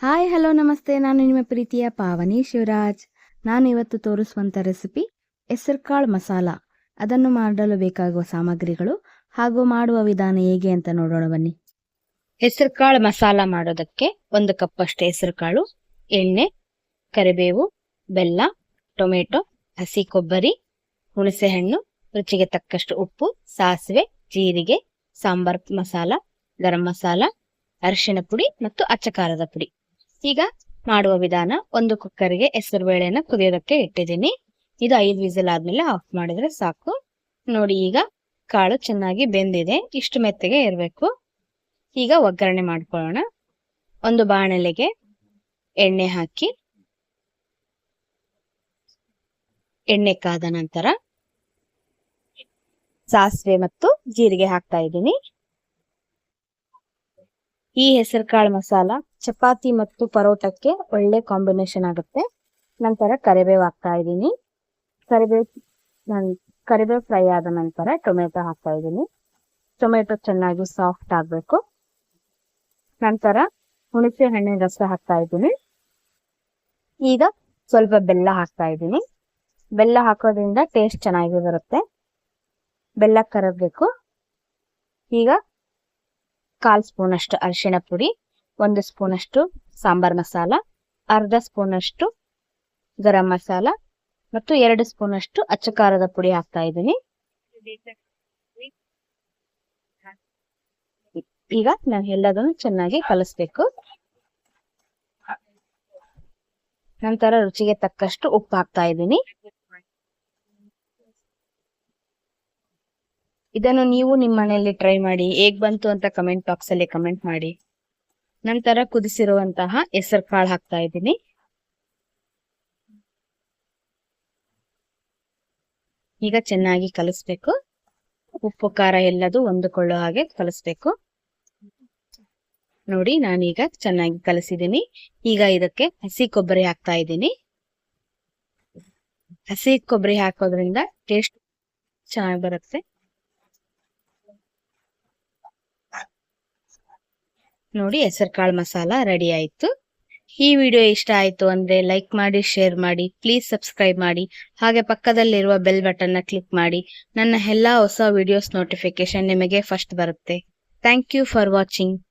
Hi, hello, ನಮಸ್ತೆ. ನಾನು ನಿಮ್ಮ ಪ್ರೀತಿಯ ಪಾವನಿ ಶಿವರಾಜ್. ನಾನು ಇವತ್ತು ತೋರಿಸುವಂಥ ರೆಸಿಪಿ ಹೆಸರುಕಾಳು ಮಸಾಲ. ಅದನ್ನು ಮಾಡಲು ಬೇಕಾಗುವ ಸಾಮಗ್ರಿಗಳು ಹಾಗೂ ಮಾಡುವ ವಿಧಾನ ಹೇಗೆ ಅಂತ ನೋಡೋಣ ಬನ್ನಿ. ಹೆಸರುಕಾಳು ಮಸಾಲ ಮಾಡೋದಕ್ಕೆ ಒಂದು ಕಪ್ ಅಷ್ಟು ಹೆಸರುಕಾಳು ಎಣ್ಣೆ, ಕರಿಬೇವು, ಬೆಲ್ಲ, ಟೊಮೆಟೊ, ಹಸಿ ಕೊಬ್ಬರಿ ಹುಣಸೆಹಣ್ಣು ರುಚಿಗೆ ತಕ್ಕಷ್ಟು ಉಪ್ಪು, ಸಾಸಿವೆ, ಜೀರಿಗೆ, ಸಾಂಬಾರ್ ಮಸಾಲ, ಗರಂ ಮಸಾಲ, ಅರಿಶಿಣ ಪುಡಿ ಮತ್ತು ಅಚ್ಚಕಾರದ ಪುಡಿ. ಈಗ ಮಾಡುವ ವಿಧಾನ ಒಂದು ಕುಕ್ಕರ್ಗೆ ಹೆಸರು ಬೇಳೆನ ಕುದಿಯೋದಕ್ಕೆ ಇಟ್ಟಿದ್ದೀನಿ. ಇದು ಐದು ವಿಸಲ್ ಆದ್ಮೇಲೆ ಆಫ್ ಮಾಡಿದ್ರೆ ಸಾಕು. ನೋಡಿ, ಈಗ ಕಾಳು ಚೆನ್ನಾಗಿ ಬೆಂದಿದೆ. ಇಷ್ಟು ಮೆತ್ತಗೆ ಇರಬೇಕು. ಈಗ ಒಗ್ಗರಣೆ ಮಾಡ್ಕೊಳ್ಳೋಣ. ಒಂದು ಬಾಣಲೆಗೆ ಎಣ್ಣೆ ಹಾಕಿ, ಎಣ್ಣೆ ಕಾದ ನಂತರ ಸಾಸಿವೆ ಮತ್ತು ಜೀರಿಗೆ ಹಾಕ್ತಾ ಇದ್ದೀನಿ. ಈ ಹೆಸರುಕಾಳು ಮಸಾಲ ಚಪಾತಿ ಮತ್ತು ಪರೋಟಕ್ಕೆ ಒಳ್ಳೆ ಕಾಂಬಿನೇಷನ್ ಆಗುತ್ತೆ. ನಂತರ ಕರಿಬೇವು ಹಾಕ್ತಾ ಇದ್ದೀನಿ. ಕರಿಬೇವು ಕರಿಬೇವು ಫ್ರೈ ಆದ ನಂತರ ಟೊಮೆಟೊ ಹಾಕ್ತಾ ಇದ್ದೀನಿ. ಟೊಮೆಟೊ ಚೆನ್ನಾಗಿ ಸಾಫ್ಟ್ ಆಗಬೇಕು. ನಂತರ ಹುಣಸೆ ಹಣ್ಣಿನ ರಸ ಹಾಕ್ತಾ ಇದ್ದೀನಿ. ಈಗ ಸ್ವಲ್ಪ ಬೆಲ್ಲ ಹಾಕ್ತಾ ಇದ್ದೀನಿ. ಬೆಲ್ಲ ಹಾಕೋದ್ರಿಂದ ಟೇಸ್ಟ್ ಚೆನ್ನಾಗಿ ಬರುತ್ತೆ. ಬೆಲ್ಲ ಕರಗಬೇಕು. ಈಗ ಕಾಲ್ ಸ್ಪೂನ್ ಅಷ್ಟು ಅರಿಶಿಣ ಪುಡಿ, ಒಂದು ಸ್ಪೂನ್ ಅಷ್ಟು ಸಾಂಬಾರ್ ಮಸಾಲ, ಅರ್ಧ ಸ್ಪೂನ್ ಅಷ್ಟು ಗರಂ ಮಸಾಲ ಮತ್ತು ಎರಡು ಸ್ಪೂನ್ ಅಷ್ಟು ಅಚ್ಚಕಾರದ ಪುಡಿ ಹಾಕ್ತಾ ಇದ್ದೀನಿ. ಈಗ ನಾನು ಎಲ್ಲದನ್ನು ಚೆನ್ನಾಗಿ ಕಲಿಸ್ಬೇಕು. ನಂತರ ರುಚಿಗೆ ತಕ್ಕಷ್ಟು ಉಪ್ಪು ಹಾಕ್ತಾ ಇದ್ದೀನಿ. ಇದನ್ನು ನೀವು ನಿಮ್ಮ ಮನೆಯಲ್ಲಿ ಟ್ರೈ ಮಾಡಿ, ಹೇಗ್ ಬಂತು ಅಂತ ಕಮೆಂಟ್ ಬಾಕ್ಸ್ ಅಲ್ಲಿ ಕಮೆಂಟ್ ಮಾಡಿ. ನಂತರ ಕುದಿಸಿರುವಂತಹ ಹೆಸರು ಕಾಳು ಹಾಕ್ತಾ ಇದ್ದೀನಿ. ಈಗ ಚೆನ್ನಾಗಿ ಕಲಿಸ್ಬೇಕು. ಉಪ್ಪು, ಖಾರ ಎಲ್ಲದು ಹೊಂದಿಕೊಳ್ಳೋ ಹಾಗೆ ಕಲಿಸ್ಬೇಕು. ನೋಡಿ, ನಾನೀಗ ಚೆನ್ನಾಗಿ ಕಲಿಸಿದ್ದೀನಿ. ಈಗ ಇದಕ್ಕೆ ಹಸಿ ಕೊಬ್ಬರಿ ಹಾಕ್ತಾ ಇದ್ದೀನಿ. ಹಸಿ ಕೊಬ್ಬರಿ ಹಾಕೋದ್ರಿಂದ ಟೇಸ್ಟ್ ಚೆನ್ನಾಗಿ ಬರುತ್ತೆ. ನೋಡಿ ಹೆಸರುಕಾಳು ಮಸಾಲ ರೆಡಿ ಆಯ್ತು. ಈ ವಿಡಿಯೋ ಇಷ್ಟ ಆಯ್ತು ಅಂದ್ರೆ ಲೈಕ್ ಮಾಡಿ, ಶೇರ್ ಮಾಡಿ, ಪ್ಲೀಸ್ ಸಬ್ಸ್ಕ್ರೈಬ್ ಮಾಡಿ. ಹಾಗೆ ಪಕ್ಕದಲ್ಲಿರುವ ಬೆಲ್ ಬಟನ್ ಕ್ಲಿಕ್ ಮಾಡಿ. ನನ್ನ ಎಲ್ಲಾ ಹೊಸ ವಿಡಿಯೋಸ್ ನೋಟಿಫಿಕೇಶನ್ ನಿಮಗೆ ಫಸ್ಟ್ ಬರುತ್ತೆ. Thank you for watching.